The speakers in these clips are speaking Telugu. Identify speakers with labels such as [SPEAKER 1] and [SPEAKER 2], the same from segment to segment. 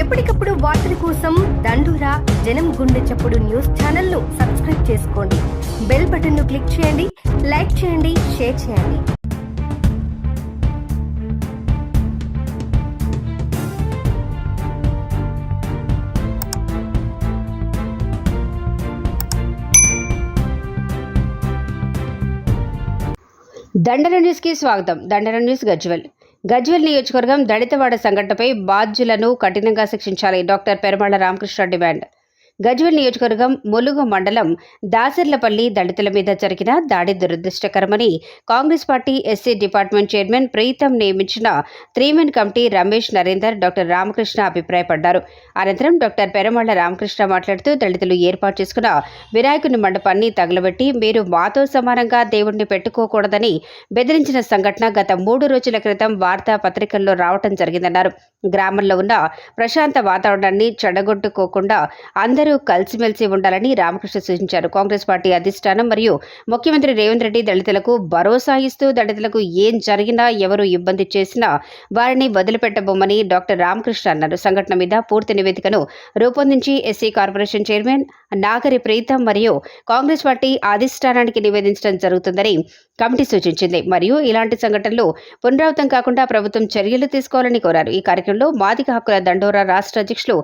[SPEAKER 1] ఎప్పటికప్పుడు వార్తల కోసం దండూరా జనం గుండె చప్పుడు న్యూస్ ఛానల్ను సబ్స్క్రైబ్ చేసుకోండి. బెల్ బటన్ను క్లిక్ చేయండి లైక్ చేయండి షేర్ చేయండి.
[SPEAKER 2] దండల న్యూస్కి స్వాగతం. దండల న్యూస్ గజ్వల్. గజ్వెల్ నియోజకవర్గం దళితవాడ సంఘటనపై బాధ్యులను కఠినంగా శిక్షించాలి. Doctor Peramala Ramakrishna demand. Gajwel నియోజకవర్గం ములుగు మండలం దాసర్లపల్లి దళితుల మీద జరిగిన దాడి దురదృష్టకరమని Congress party SC department chairman Preetham నియమించిన three men committee Ramesh Narender doctor Ramakrishna అభిప్రాయపడ్డారు. అనంతరం డాక్టర్ పెరమళ్ళ రామకృష్ణ మాట్లాడుతూ దళితులు ఏర్పాటు చేసుకున్న వినాయకుని మండపాన్ని తగలబెట్టి మీరు మాతో సమానంగా దేవుణ్ణి పెట్టుకోకూడదని బెదిరించిన సంఘటన గత మూడు రోజుల క్రితం వార్తా పత్రికల్లో రావటం జరిగిందన్నారు. గ్రామంలో ఉన్న ప్రశాంత వాతావరణాన్ని చెడగొట్టుకోకుండా అందరూ కలిసిమెలిసి ఉండాలని రామకృష్ణ సూచించారు. కాంగ్రెస్ పార్టీ అధిష్టానం మరియు ముఖ్యమంత్రి రేవంత్ రెడ్డి దళితులకు భరోసా ఇస్తూ దళితులకు ఏం జరిగినా ఎవరు ఇబ్బంది చేసినా వారిని వదిలిపెట్టబోమని డాక్టర్ రామకృష్ణ అన్నారు. సంఘటన మీద పూర్తి నివేదికను రూపొందించి SC corporation chairman Nagari Preetham మరియు కాంగ్రెస్ పార్టీ అధిష్టానానికి నివేదించడం జరుగుతుందని కమిటీ సూచించింది. మరియు ఇలాంటి సంఘటనలు పునరావృతం కాకుండా ప్రభుత్వం చర్యలు తీసుకోవాలని కోరారు. ఈ కార్యక్రమంలో మాదిక హక్కుల దండోరా రాష్ట్ర అధ్యక్షులు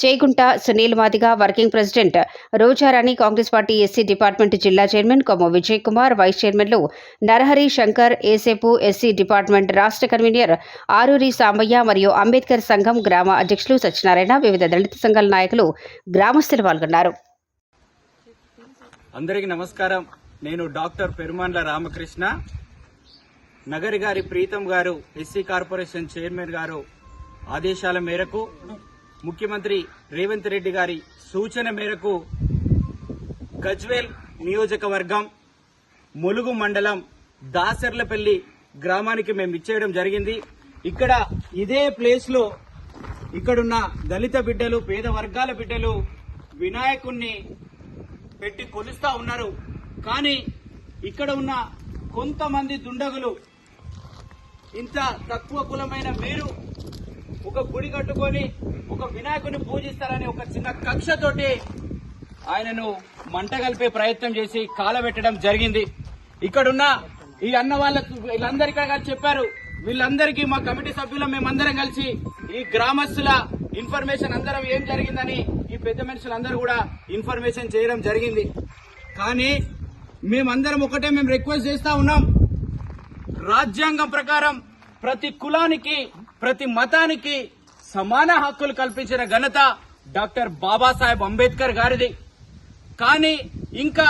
[SPEAKER 2] Chegunta Sunil Madiga working president Rojarani Congress party SC department జిల్లా చైర్మన్ కొమ్మ విజయ్ కుమార్ వైస్ చైర్మన్లు నరహరి శంకర్ ఏసేపు ఎస్సీ డిపార్ట్మెంట్ రాష్ట్ర కన్వీనర్ ఆరూరి సాంబయ్య మరియు అంబేద్కర్ సంఘం గ్రామ అధ్యక్షులు సత్యనారాయణ వివిధ దళిత సంఘాల నాయకులు గ్రామస్తులు పాల్గొన్నారు.
[SPEAKER 3] అందరికీ నమస్కారం. నేను డాక్టర్ పెరుమాన్ల రామకృష్ణ. నగరి గారి ప్రీతం గారు ఎస్సీ కార్పొరేషన్ చైర్మన్ గారు ఆదేశాల మేరకు ముఖ్యమంత్రి రేవంత్ రెడ్డి గారి సూచన మేరకు గజ్వేల్ నియోజకవర్గం ములుగు మండలం దాసర్లపల్లి గ్రామానికి మేము ఇచ్చేయడం జరిగింది. ఇక్కడ ఇదే ప్లేస్లో ఇక్కడున్న దళిత బిడ్డలు పేద వర్గాల బిడ్డలు వినాయకుణ్ణి పెట్టి కొలుస్తా ఉన్నారు. కానీ ఇక్కడ ఉన్న కొంతమంది దుండగులు ఇంత తక్కువ కులమైన మీరు ఒక గుడి కట్టుకొని ఒక వినాయకుని పూజిస్తారని ఒక చిన్న కక్షతోటి ఆయనను మంట కలిపే ప్రయత్నం చేసి కాలబెట్టడం జరిగింది. ఇక్కడున్న ఈ అన్న వాళ్ళకు వీళ్ళందరికీ చెప్పారు. వీళ్ళందరికీ మా కమిటీ సభ్యులం మేమందరం కలిసి ఈ గ్రామస్తుల ఇన్ఫర్మేషన్ అందరం ఏం జరిగిందని ఈ పెద్ద మనుషులందరూ కూడా ఇన్ఫర్మేషన్ చేయడం జరిగింది. కానీ మేమందరం ఒకటే మేము రిక్వెస్ట్ చేస్తా ఉన్నాం. రాజ్యాంగం ప్రకారం ప్రతి కులానికి ప్రతి మతానికి సమాన హక్కులు కల్పించిన ఘనత డాక్టర్ బాబాసాహెబ్ అంబేద్కర్ గారిది. కానీ ఇంకా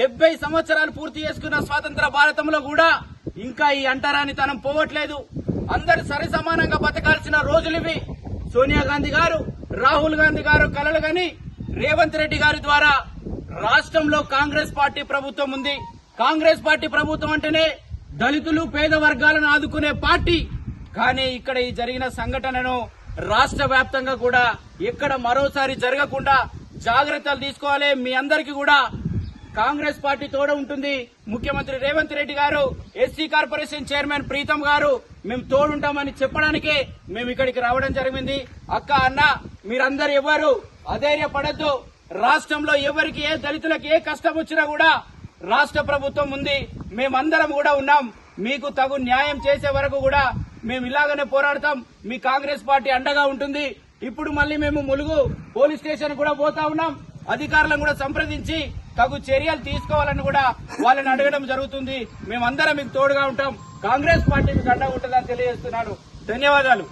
[SPEAKER 3] డెబ్బై సంవత్సరాలు పూర్తి చేసుకున్న స్వాతంత్ర భారతంలో కూడా ఇంకా ఈ అంటరానితనం పోవట్లేదు. అందరు సరి సమానంగా బతకాల్సిన రోజులివి సోనియా గాంధీ గారు రాహుల్ గాంధీ గారు కలలు గని రేవంత్ రెడ్డి గారి ద్వారా రాష్ట్రంలో కాంగ్రెస్ పార్టీ ప్రభుత్వం ఉంది. కాంగ్రెస్ పార్టీ ప్రభుత్వం అంటేనే దళితులు పేద వర్గాలను ఆదుకునే పార్టీ. కానీ ఇక్కడ ఈ జరిగిన సంఘటనను రాష్ట్ర వ్యాప్తంగా కూడా ఎక్కడ మరోసారి జరగకుండా జాగ్రత్తలు తీసుకోవాలి. మీ అందరికీ కూడా కాంగ్రెస్ పార్టీ తోడ ఉంటుంది. ముఖ్యమంత్రి రేవంత్ రెడ్డి గారు ఎస్సీ కార్పొరేషన్ చైర్మన్ ప్రీతం గారు మేము తోడుంటామని చెప్పడానికే మేము ఇక్కడికి రావడం జరిగింది. అక్క అన్న మీరందరు ఎవరు అధైర్యపడద్దు. రాష్ట్రంలో ఎవరికి ఏ దళితులకు ఏ కష్టం వచ్చినా కూడా రాష్ట్ర ప్రభుత్వం ఉంది. మేమందరం కూడా ఉన్నాం. మీకు తగు న్యాయం చేసే వరకు కూడా మేము ఇలాగనే పోరాడతాం. మీ కాంగ్రెస్ పార్టీ అండగా ఉంటుంది. ఇప్పుడు మళ్ళీ మేము ములుగు పోలీస్ స్టేషన్ కూడా పోతా ఉన్నాం. అధికారులను కూడా సంప్రదించి తగు చర్యలు తీసుకోవాలని కూడా వాళ్ళని అడగడం జరుగుతుంది. మేమందరం మీకు తోడుగా ఉంటాం. కాంగ్రెస్ పార్టీ మీకు అండగా ఉంటుందని తెలియజేస్తున్నాను. ధన్యవాదాలు.